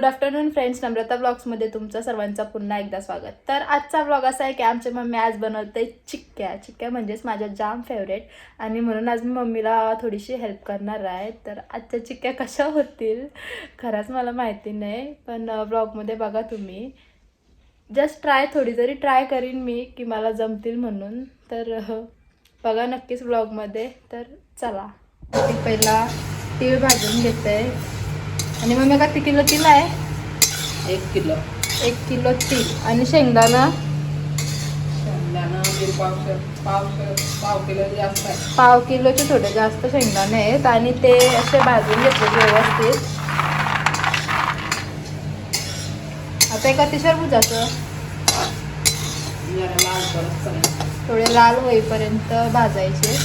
Good afternoon friends Namrata ब्लॉग्समध्ये तुमचं सर्वांचं पुन्हा एकदा स्वागत. तर आजचा ब्लॉग असा आहे की आमची मम्मी आज बनवते चिक्क्या. चिक्क्या म्हणजेच माझ्या जाम फेवरेट आणि म्हणून आज मी मम्मीला थोडीशी हेल्प करणार आहे. तर आजच्या चिक्क्या कशा होतील? खरंच मला माहिती नाही. पण ब्लॉगमध्ये बघा तुम्ही. जस्ट ट्राय थोडी जरी ट्राय करीन मी की मला जमतील म्हणून. तर बघा नक्कीच ब्लॉगमध्ये तर चला. मी पहिला तीळ भाजून घेते. आणि मग का किती किलो तीळ आहे? एक किलो. एक किलो तीळ आणि शेंगदाणा? शेंगदाणा पावशे पाव किलो जास्त आहे. पाव किलोचे थोडे जास्त शेंगदाणे आहेत आणि ते असे भाजून घेतले व्यवस्थित. आता एक अतिशय भुजाचं. थोडे लाल होईपर्यंत भाजायचे.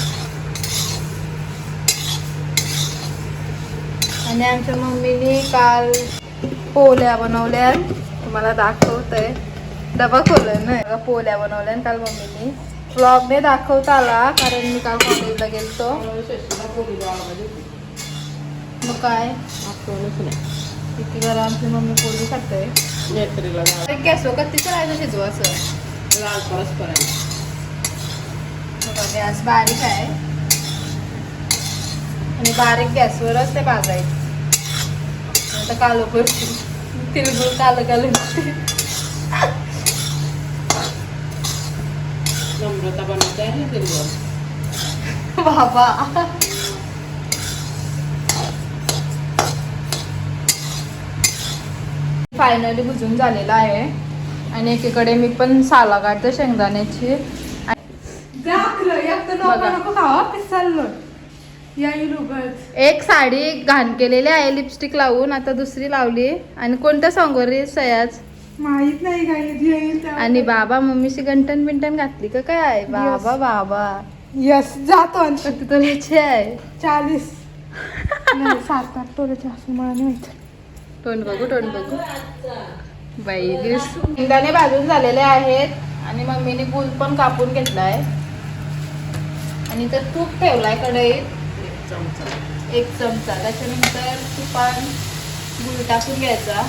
आणि आमच्या मम्मीने काल पोल्या बनवल्या. तुम्हाला दाखवतंय. डबा खोलय ना? पोल्या बनवल्या काल मम्मीने. व्लॉगने दाखवता आला कारण मी काल कॉलेजला गेलतो. मग काय? किती जरा आमची मम्मी पोळी खाते. गॅसवर कधी करायचं शिजू असं. लाल परस गॅस बारीक आहे. आणि बारीक गॅसवरच ते भाजायचं. आता कालो करते तिळगुळ काल काल नम्रता बनवते आहे ना तिरवळ बाबा. फायनली बुजून झालेला आहे. आणि एकीकडे मी पण साला काढते शेंगदाण्याची. एक साडी घाण केलेली आहे लिपस्टिक लावून. आता दुसरी लावली. आणि कोणत्या सॉंगवर रे सयाज? माहीत नाही आणि बाबा मम्मीशी गंटन बिंटन घातली का काय? आहे बाबा बाबा. यस जातो आणि किती तोल्याची आहे. चाळीस. सात आठ असं मला नाही तोंड बघू तोंड बघू. बाई दिस शेंगदाणे भाजून झालेले आहेत. आणि मम्मीने गुळ पण कापून घेतलाय. आणि तर तूप ठेवलाय कढईत. चमचा. एक चमचा. त्याच्यानंतर तुपान गुळ टाकून घ्यायचा.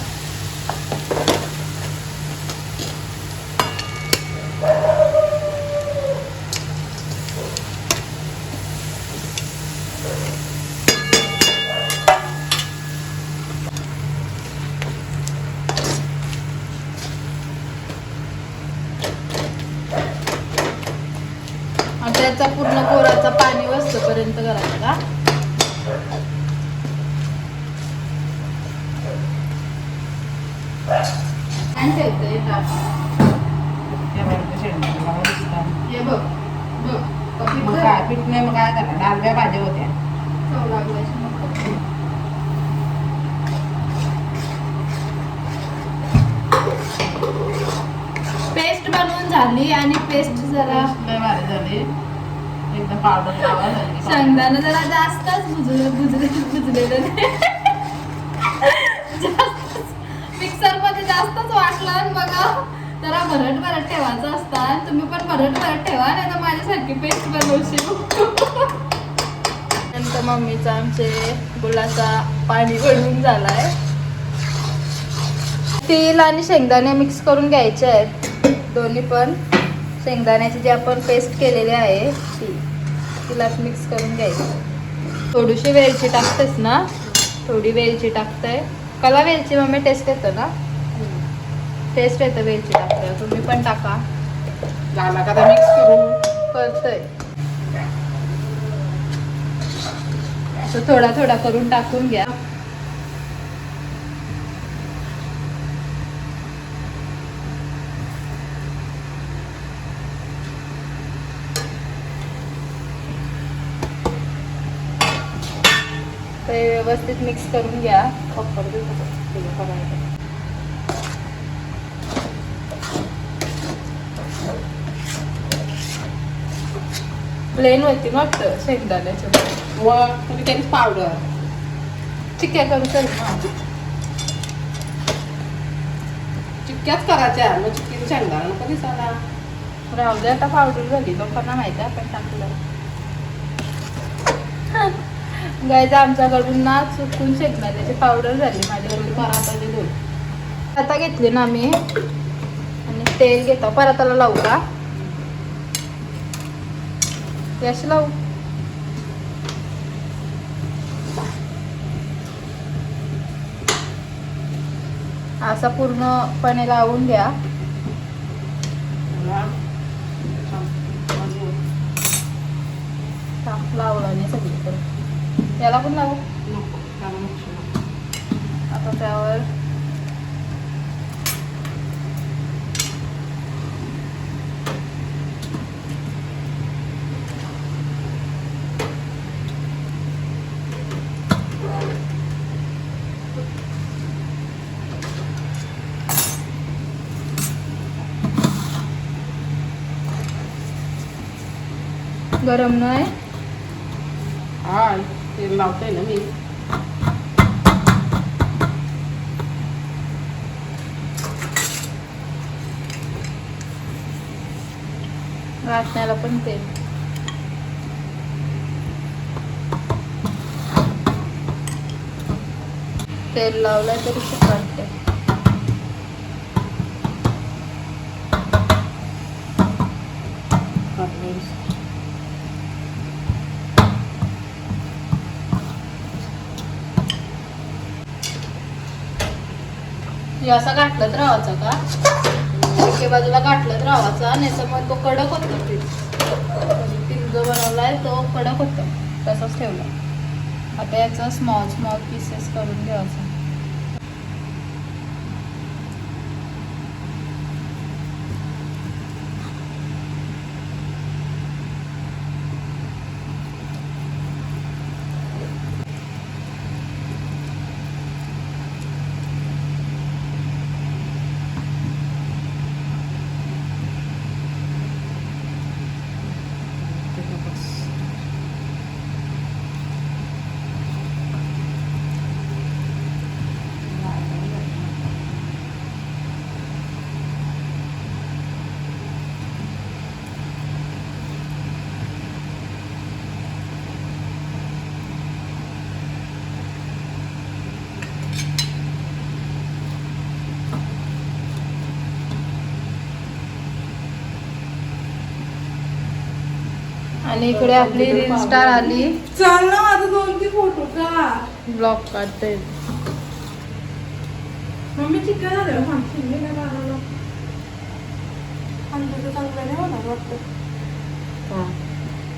त्याचा पूर्ण कोराचा पाणी वस्तूपर्यंत करायचा का. हे बघ बघ मग काय पीठ नाही मग काय करणार? डालव्या भाज्या होत्या. चव लागल्याची मग कॉफी. पेस्ट बनवून झाली आणि पेस्ट जरा झाली. एकदा पावडर लावा शेंगदाणा जरा जास्तच भुजले भुजले भुजलेलं मिक्सरमध्ये जास्तच वाटलं आणि बघा जरा भरट भरट ठेवायचं असतं. तुम्ही पण भरट भरट ठेवा नाही तर माझ्यासारखी पेस्ट बनवशील. नंतर मम्मीचा आमचे गुलाचा पाणी गळून झालाय. तेल आणि शेंगदाणे मिक्स करून घ्यायचे आहेत. दोन्ही पण. शेंगदाण्याची जी आपण पेस्ट केलेली आहे ती. तिला मिक्स करून घ्यायची. थोडीशी वेलची टाकतेस ना? थोडी वेलची टाकते कला वेलची मम्मी टेस्ट येतं ना? टेस्ट येतं वेलची टाकते तुम्ही पण टाका. झाला का मिक्स करून? करतोय. असं थोडा थोडा करून टाकून घ्या ते व्यवस्थित मिक्स करून घ्या. प्लेन होती ना शेंगदाण्याच्या व तुम्ही त्यांनी पावडर चिक्क्या करू शकता चिक्क्याच करायच्या मग चिक्की शेंगदाणा नको दिसायला. राहू दे आता पावडर झाली लोकांना माहिती आहे आपण टाकलं गायचं आमच्याकडून ना चुकून शेकण्याची पावडर झाली माझ्याकडून. पराताचे दोन आता घेतली ना मी. आणि तेल घेतो. परताला लावू का? अशी लावू. असा पूर्णपणे लावून घ्या. लावला नाही सगळीकडे. याला पण लावू नको त्याला नको आता त्यावर गरम नाही हा तेल लावते ना मी वाटण्याला पण तेल तेल लावलं तरी खूप वाटते हे असा गाठलत राहायचा का? एके बाजूला गाठलत राहायचा नाही तर मग तो कडक होतो पीठ पीठ जो बनवलाय तो कडक होतो. तसंच ठेवला. आता याचं स्मॉल स्मॉल पीसेस करून घ्यायचं. आणि इकडे आपली रील स्टार आली. चल ना माझं दोन तीन फोटो का? ब्लॉग काढते. मम्मी चिकन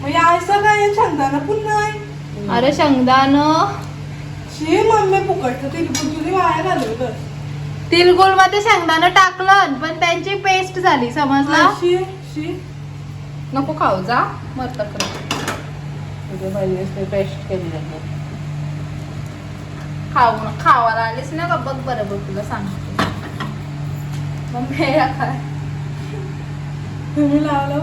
मग यायचं काय? छंदाना पुन्हा अरे शेंगदाण शी मम्मी फुकटचं तिला वाया घालवलं तिलगुळमध्ये शेंगदाणं टाकलं पण त्यांची पेस्ट झाली समजला? शी शी. नको खाऊ जा. मरत तुझ्या बहिणीने पेस्ट केली जाते खाऊ खावायला आलीस ना का? बघ बरं बघ तुला सांगते. या काय तुम्ही लावलं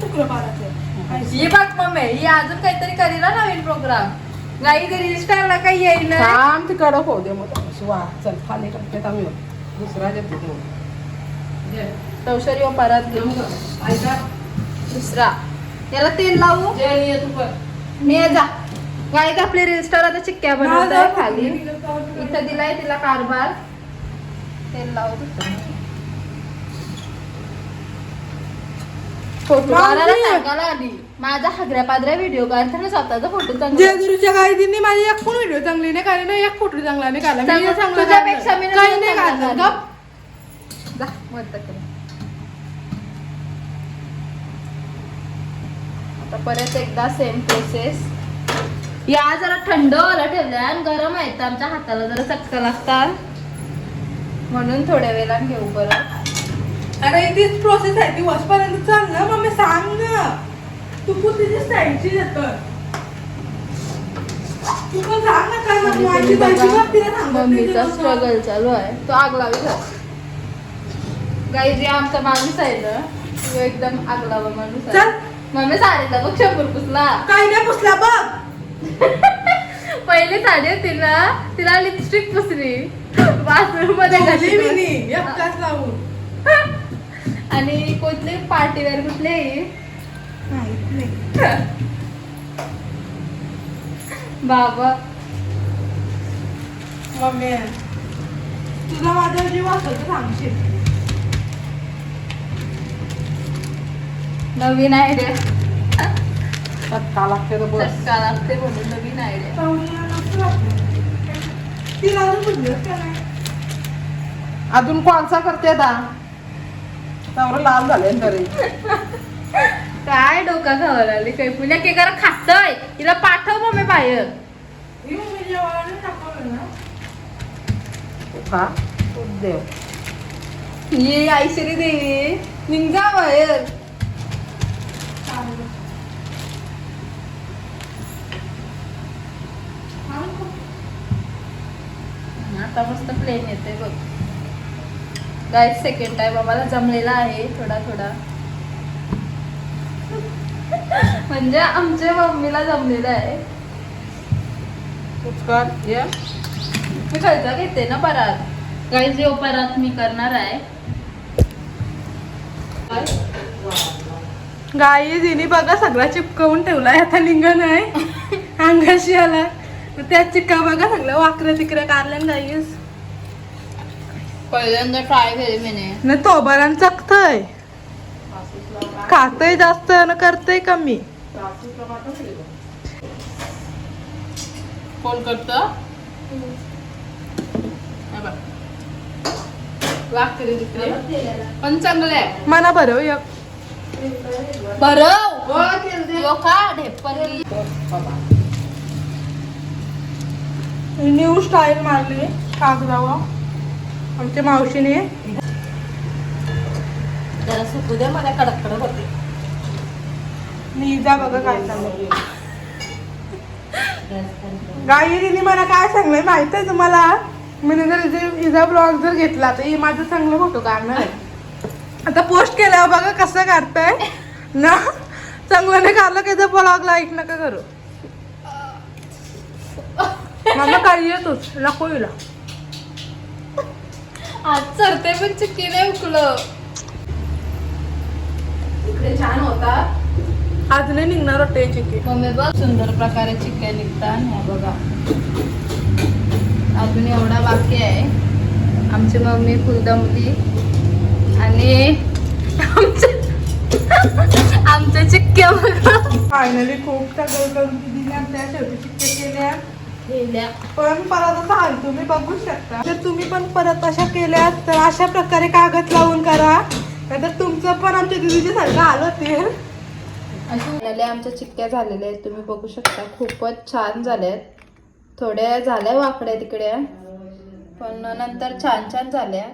तुकडं पाडायचं ही बघ मम्मी ही अजून काहीतरी करील ना नवीन प्रोग्राम गाई घरी स्टारला काही येईल ना? छान ती कडक होऊ दे मग. वा चल खाली टाकते आम्ही दुसरा देते. तवशरी परत घेऊ ऐका. दुसरा. याला तेल लावू? मी जा. गाईत आपली रील स्टार आता चिक्क्या बनवत आहे खाली. इथं दिलाय तिला कारभार. तेल लावत फोटो काढायला सांगायला आली. माझा हगऱ्या पादऱ्या व्हिडिओ काढताना स्वतःचा फोटो चांगला जेजुरीच्या गायदींनी माझी एक पण व्हिडिओ चांगली नाही एक फोटो चांगला नाही काढला. मी चांगलं-. काही नाही काढलं. गप. जा आता परत एकदा सेम प्रोसेस या जरा थंड व्हायला ठेवल्या आणि गरम आहेत आमच्या हाताला जरा चटका लागतात म्हणून थोड्या वेळा घेऊ परत अरे तीच प्रोसेस आहे. ती वसपर्यंत चाल ना मम्मी सांग ना. तू पण तिची देत तू पण सांग ना काय मम्मीचा तिला. स्ट्रगल चालू आहे. तो आग लावी गाई जे आमचा माणूस आहे ना तो एकदम आग लावा माणूस. आहे मम्मी साडीला बघ शंभर पुसला. काही नाही पुसला बघ. पहिली साडी होती ना तिला लिपस्टिक पुसली. बाथरूममध्ये घातली. मी नी, एकटाच लावून. आणि कुठली पार्टीवेअर कुठली माहीत नाही. बाबा. मम्मी तुझा माझा जीव तर सांगशील. नवीन आयडिया चटका लागते तर बस चटका लागते म्हणून नवीन आयडिया अजून का कोणचा करते दा? त्यावर लाल झाले तरी. काय डोका खावा लागली काही पुण्या के करा खातय. तिला पाठव बाहेर टाकवलं ना खा खूप देव ये ऐश्वरी देवी. निघा बाहेर. आता मस्त प्लेन येते बघ. गाईस सेकंड टाइम आम्हाला जमलेला आहे थोडा थोडा. म्हणजे आमच्या मम्मीला जमलेलं आहे. मी खर्च घेते ना परत. गाईस यो परत मी करणार आहे. गाई जिने बघा सगळा चिपकवून ठेवलाय आता लिंग नाही अंगाशी आला त्यात चिक्का बघा सगळं वाकरं तिकडे काढलं गाईस पहिल्यांदा ट्राय केली मी न तोबारान चकतय. खातय जास्त न करतय कमी. कोण करत? पण चांगलं आहे. मना बरं एक बरं का ढेपली न्यू स्टाईल मारली कागदावर आमच्या मावशीने जरा सुकू दे मला कडक कडक होते. निजा बघा काय गाई तिने मला काय सांगलंय माहीत आहे तुम्हाला? मी जर हिचा ब्लॉग जर घेतला तर ही माझं चांगलं फोटो काढणार आहे. आता पोस्ट केल्यावर बघा कसं काढताय. ना? चांगलं नाही काढलं की ब्लॉग लाईक नका करू. मला काही येतोच नको हिला. आज चरते पण चिक्की नाही उकलं इकडे छान होता. आज नाही निघणार वाटतं चिकी मम्मी बघ सुंदर प्रकारे चिक्क्या निघतात. ह्या बघा. अजून एवढा बाकी आहे. आमची मम्मी फुल दमली. आणि आमच्या चिक्क्या बघा. फायनली खूप सगळं करून दिल्या त्या शेवटी चिक्के केल्या. गेल्या पण परत असं तुम्ही बघू शकता. जर तुम्ही पण परत अशा केल्या तर अशा प्रकारे कागद लावून करा. नाहीतर तुमचं पण आमच्या दिदीच्या सारखं आलं ते अशी आमच्या चिक्क्या झालेल्या आहेत. तुम्ही बघू शकता खूपच छान झाल्या आहेत थोड्या झाल्या वाकड्या तिकड्या पण नंतर छान छान झाल्या.